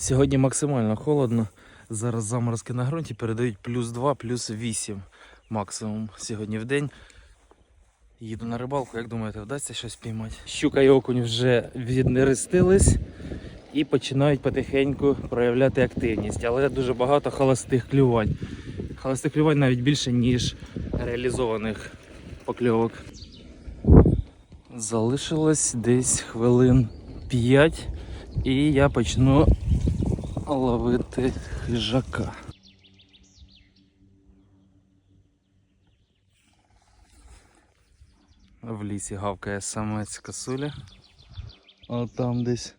Сьогодні максимально холодно. Зараз заморозки на ґрунті передають плюс 2, плюс 8 максимум сьогодні в день. Їду на рибалку, як думаєте, вдасться щось піймати? Щука і окунь вже віднерестились і починають потихеньку проявляти активність, але дуже багато холостих клювань. Холостих клювань навіть більше, ніж реалізованих покльовок. Залишилось десь хвилин 5 і я почну ловити хижака. В лісі гавкає самець косуля. А там десь.